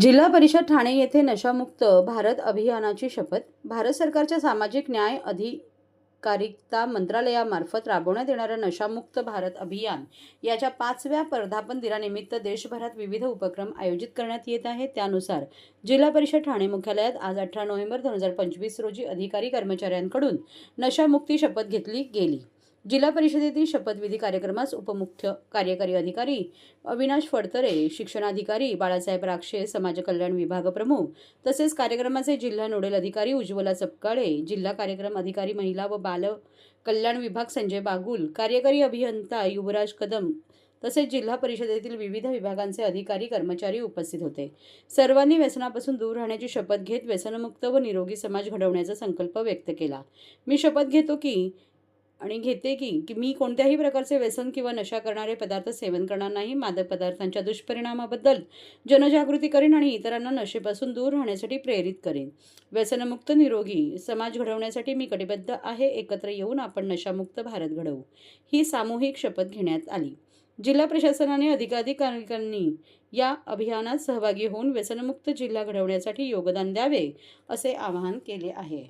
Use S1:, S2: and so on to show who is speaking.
S1: जिल्हा परिषद ठाणे येथे नशामुक्त भारत अभियानाची शपथ भारत सरकारच्या सामाजिक न्याय अधिकारिता मंत्रालयामार्फत राबवण्यात येणाऱ्या नशामुक्त भारत अभियान याच्या पाचव्या वर्धापन दिनानिमित्त देशभरात विविध उपक्रम आयोजित करण्यात येत आहेत. त्यानुसार जिल्हा परिषद ठाणे मुख्यालयात आज अठरा नोव्हेंबर दोन हजार पंचवीस रोजी अधिकारी कर्मचाऱ्यांकडून नशामुक्ती शपथ घेतली गेली. जिल्हा परिषदेतील शपथविधी कार्यक्रमास उपमुख्य कार्यकारी अधिकारी अविनाश फडतरे शिक्षणाधिकारी बाळासाहेब राक्षे समाज कल्याण विभाग प्रमुख तसेच कार्यक्रमाचे जिल्हा नोडल अधिकारी उज्ज्वला चपकाळे जिल्हा कार्यक्रम अधिकारी महिला व बाल कल्याण विभाग संजय बागुल कार्यकारी अभियंता युवराज कदम तसेच जिल्हा परिषदेतील विविध विभागांचे अधिकारी कर्मचारी उपस्थित होते. सर्वांनी व्यसनापासून दूर राहण्याची शपथ घेत व्यसनमुक्त व निरोगी समाज घडवण्याचा संकल्प व्यक्त केला. मी शपथ घेतो की आणि घेते की की मी कोणत्याही प्रकारचे व्यसन किंवा नशा करणारे पदार्थ सेवन करणार नाही मादक पदार्थांच्या दुष्परिणामाबद्दल जनजागृती करेन आणि इतरांना नशेपासून दूर राहण्यासाठी प्रेरित करेन. व्यसनमुक्त निरोगी समाज घडवण्यासाठी मी कटिबद्ध आहे एकत्र येऊन आपण नशामुक्त भारत घडवू ही सामूहिक शपथ घेण्यात आली. जिल्हा प्रशासनाने अधिकाधिक नागरिकांनी या अभियानात सहभागी होऊन व्यसनमुक्त जिल्हा घडवण्यासाठी योगदान द्यावे असे आवाहन केले आहे.